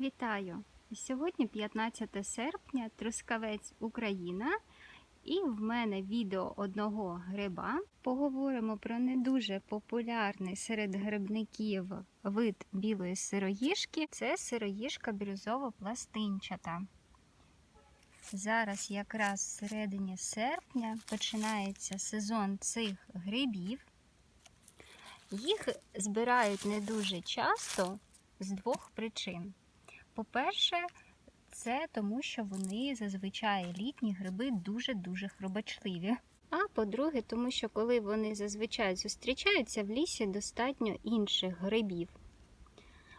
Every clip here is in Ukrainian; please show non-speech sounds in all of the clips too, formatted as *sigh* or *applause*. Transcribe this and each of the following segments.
Вітаю! Сьогодні 15 серпня, Трускавець Україна, і в мене відео одного гриба. Поговоримо про не дуже популярний серед грибників вид білої сироїжки. Це сироїжка бірюзово-пластинчата. Зараз якраз в середині серпня починається сезон цих грибів. Їх збирають не дуже часто з двох причин. По-перше, це тому, що вони зазвичай літні гриби дуже-дуже хробачливі. А по-друге, тому що коли вони зазвичай зустрічаються в лісі, достатньо інших грибів.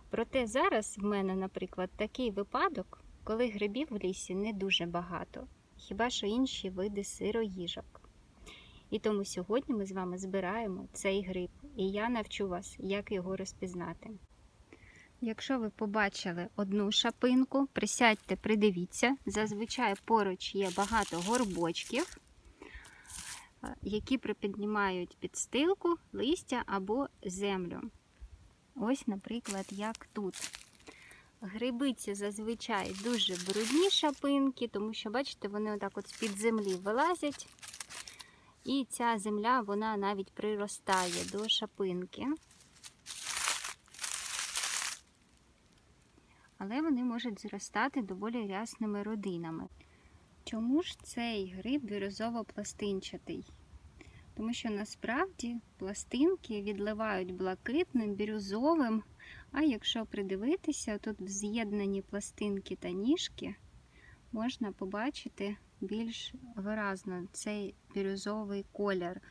Проте зараз в мене, наприклад, такий випадок, коли грибів в лісі не дуже багато, хіба що інші види сироїжок. І тому сьогодні ми з вами збираємо цей гриб, і я навчу вас, як його розпізнати. Якщо ви побачили одну шапинку, присядьте, придивіться. Зазвичай поруч є багато горбочків, які припіднімають підстилку, листя або землю. Ось, наприклад, як тут. Грибиці зазвичай дуже брудні шапинки, тому що, бачите, вони отак от з-під землі вилазять. І ця земля вона навіть приростає до шапинки. Але вони можуть зростати доволі рясними родинами. Чому ж цей гриб бірюзово-пластинчатий? Тому що насправді пластинки відливають блакитним, бірюзовим, а якщо придивитися, тут в з'єднані пластинки та ніжки можна побачити більш виразно цей бірюзовий колір.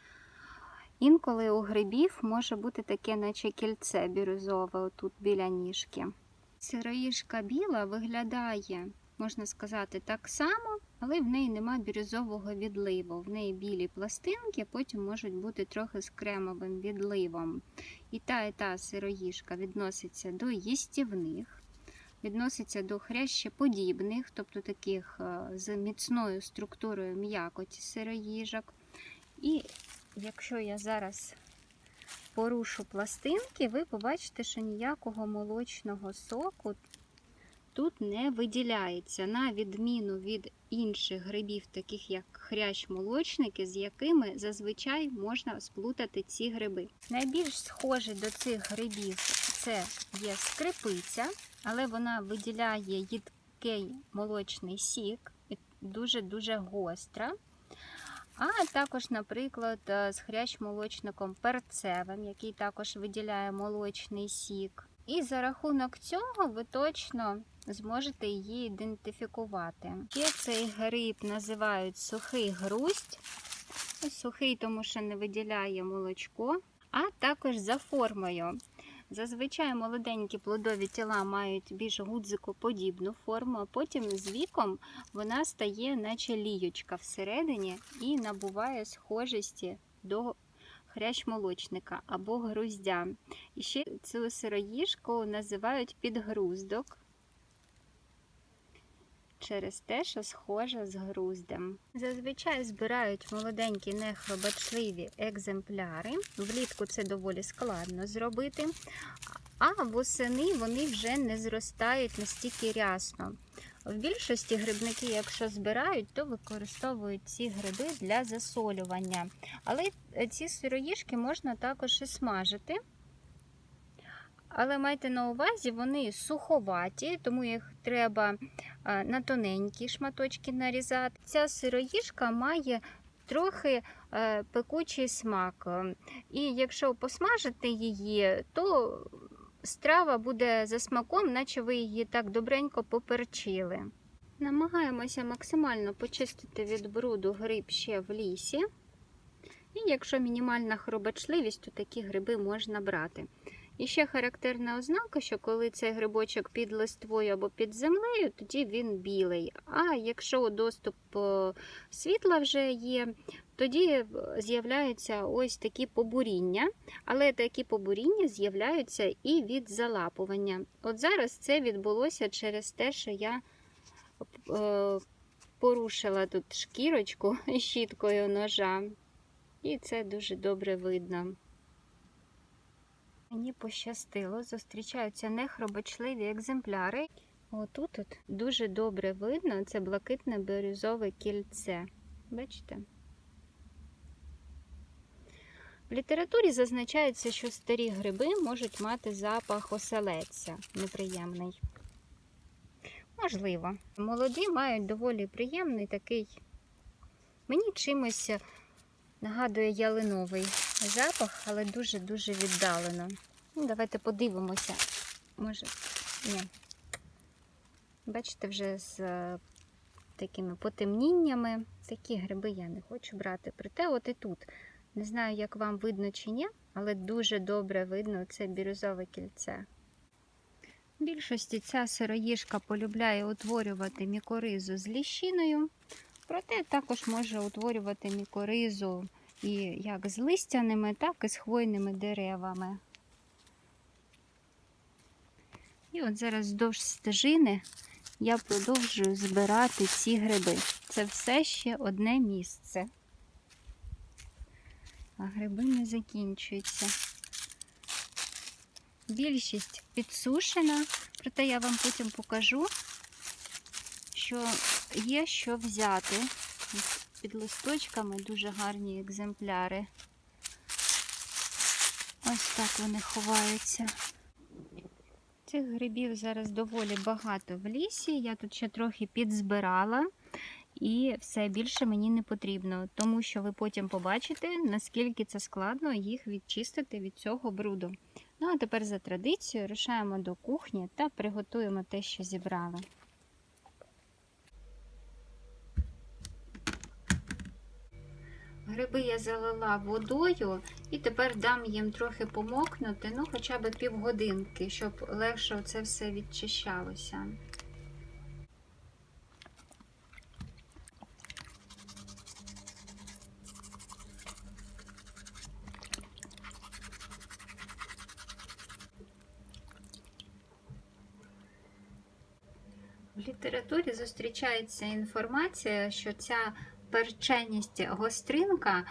Інколи у грибів може бути таке, наче кільце бірюзове отут біля ніжки. Сироїжка біла виглядає, можна сказати, так само, але в неї нема бірюзового відливу. В неї білі пластинки, потім можуть бути трохи з кремовим відливом. І та і та сироїжка відноситься до їстівних, відноситься до хрящеподібних, тобто таких з міцною структурою м'якоті сироїжок. І якщо я зараз порушу пластинки, ви побачите, що ніякого молочного соку тут не виділяється, на відміну від інших грибів, таких як хрящ-молочники, з якими зазвичай можна сплутати ці гриби. Найбільш схожі до цих грибів це є скрипиця, але вона виділяє їдкий молочний сік, дуже-дуже гостра. А також, наприклад, з хрящ-молочником перцевим, який також виділяє молочний сік. І за рахунок цього ви точно зможете її ідентифікувати. Ще цей гриб називають сухий грусть. Сухий, тому що не виділяє молочко, а також за формою. Зазвичай молоденькі плодові тіла мають більш гудзикоподібну форму, а потім з віком вона стає, наче ліючка всередині, і набуває схожості до хрящ-молочника або груздя. І ще цю сироїжку називають підгруздок через те, що схожа з груздем. Зазвичай збирають молоденькі нехробачливі екземпляри. Влітку це доволі складно зробити, а восени вони вже не зростають настільки рясно. В більшості грибники, якщо збирають, то використовують ці гриби для засолювання. Але ці сироїжки можна також і смажити. Але майте на увазі, вони суховаті, тому їх треба на тоненькі шматочки нарізати. Ця сироїжка має трохи пекучий смак. І якщо посмажити її, то страва буде за смаком, наче ви її так добренько поперчили. Намагаємося максимально почистити від бруду гриб ще в лісі. І якщо мінімальна хробачливість, то такі гриби можна брати. І ще характерна ознака, що коли цей грибочок під листвою або під землею, тоді він білий. А якщо доступ світла вже є, тоді з'являються ось такі побуріння, але такі побуріння з'являються і від залапування. От зараз це відбулося через те, що я порушила тут шкірочку *laughs* щіткою ножа, і це дуже добре видно. Мені пощастило, зустрічаються нехробочливі екземпляри. Отут от дуже добре видно це блакитне бірюзове кільце. Бачите? В літературі зазначається, що старі гриби можуть мати запах оселедця неприємний. Можливо. Молоді мають доволі приємний такий. Мені чимось нагадує ялиновий запах, але дуже-дуже віддалено. Ну, давайте подивимося. Може, ні. Бачите, вже з е, такими потемніннями. Такі гриби я не хочу брати. Проте, от і тут. Не знаю, як вам видно чи ні, але дуже добре видно це бірюзове кільце. В більшості ця сироїжка полюбляє утворювати мікоризу з ліщиною, проте також може утворювати мікоризу і як з листяними, так і з хвойними деревами. І от зараз вздовж стежини я продовжую збирати ці гриби. Це все ще одне місце. А гриби не закінчуються. Більшість підсушена, проте я вам потім покажу, що є що взяти. Під листочками дуже гарні екземпляри. Ось так вони ховаються. Цих грибів зараз доволі багато в лісі. Я тут ще трохи підзбирала, і все більше мені не потрібно, тому що ви потім побачите, наскільки це складно їх відчистити від цього бруду. Ну, а тепер за традицією рушаємо до кухні та приготуємо те, що зібрали. Гриби я залила водою і тепер дам їм трохи помокнути, ну хоча б півгодинки, щоб легше це все відчищалося. В літературі зустрічається інформація, що ця перченість гостринка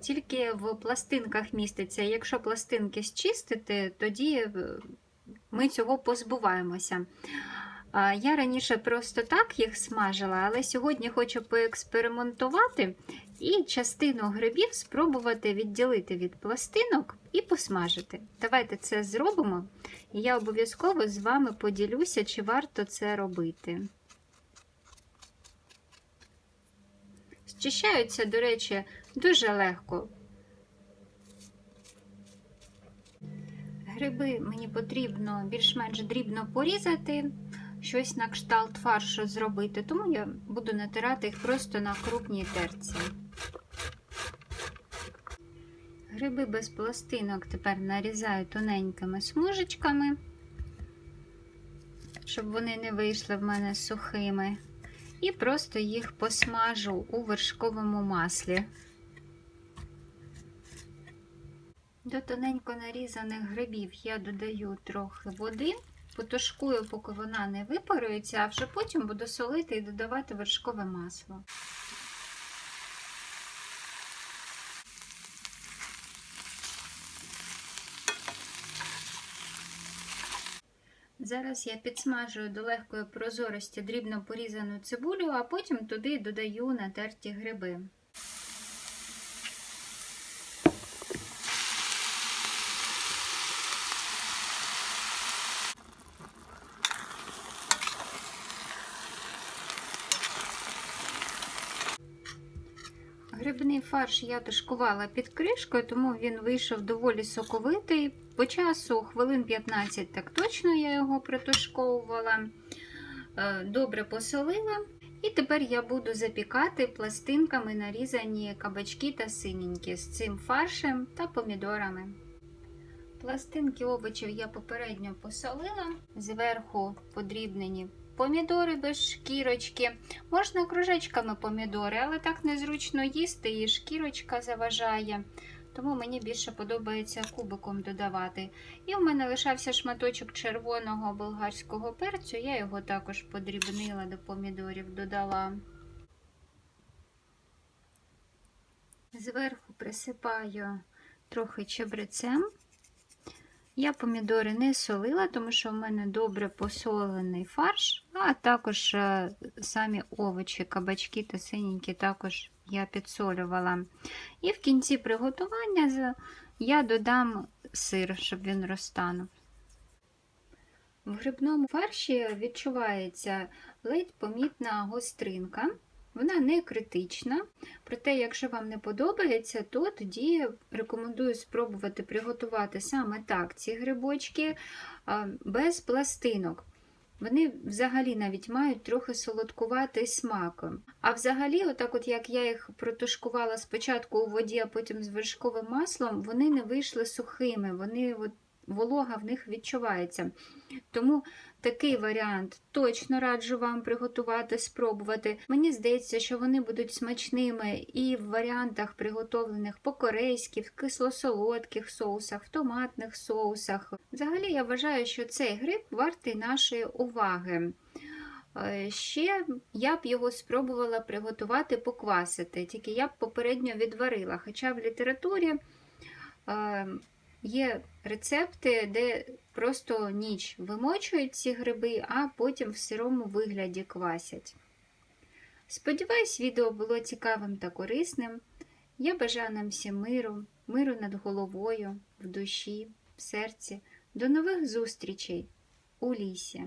тільки в пластинках міститься. Якщо пластинки зчистити, тоді е, ми цього позбуваємося. Я раніше просто так їх смажила, але сьогодні хочу поекспериментувати і частину грибів спробувати відділити від пластинок і посмажити. Давайте це зробимо, і я обов'язково з вами поділюся, чи варто це робити. Зчищаються, до речі, дуже легко. Гриби мені потрібно більш-менш дрібно порізати, щось на кшталт фаршу зробити, тому я буду натирати їх просто на крупній терці. Гриби без пластинок тепер нарізаю тоненькими смужечками, щоб вони не вийшли в мене сухими. І просто їх посмажу у вершковому маслі. До тоненько нарізаних грибів я додаю трохи води, потушкую, поки вона не випарується, а вже потім буду солити і додавати вершкове масло. Зараз я підсмажую до легкої прозорості дрібно порізану цибулю, а потім туди додаю натерті гриби. Грибний фарш я тушкувала під кришкою, тому він вийшов доволі соковитий. По часу хвилин 15 так точно я його протушковувала, Е, добре посолила. І тепер я буду запікати пластинками нарізані кабачки та синенькі з цим фаршем та помідорами. Пластинки овочів я попередньо посолила, зверху подрібнені помідори без шкірочки. Можна кружечками помідори, але так незручно їсти, і шкірочка заважає. Тому мені більше подобається кубиком додавати. І в мене лишався шматочок червоного болгарського перцю, я його також подрібнила до помідорів, додала. Зверху присипаю трохи чебрецем Я помідори не солила, тому що в мене добре посолений фарш, а також е, самі овочі, кабачки та синенькі також я підсолювала. І в кінці приготування я додам сир, щоб він розтанув. В грибному фарші відчувається ледь помітна гостринка. Вона не критична, проте, якщо вам не подобається, то тоді рекомендую спробувати приготувати саме так ці грибочки без пластинок. Вони взагалі навіть мають трохи солодкуватий смак. А взагалі, отак от як я їх протушкувала спочатку у воді, а потім з вершковим маслом, вони не вийшли сухими, вони от, волога в них відчувається. Тому такий варіант точно раджу вам приготувати, спробувати. Мені здається, що вони будуть смачними і в варіантах, приготовлених по-корейськи, в кисло-солодких соусах, в томатних соусах. Взагалі, я вважаю, що цей гриб вартий нашої уваги. Е, Ще я б його спробувала приготувати, поквасити, тільки я б попередньо відварила. Хоча в літературі е, є рецепти, де просто ніч вимочують ці гриби, а потім в сирому вигляді квасять. Сподіваюсь, відео було цікавим та корисним. Я бажаю нам всім миру, миру над головою, в душі, в серці. До нових зустрічей у лісі.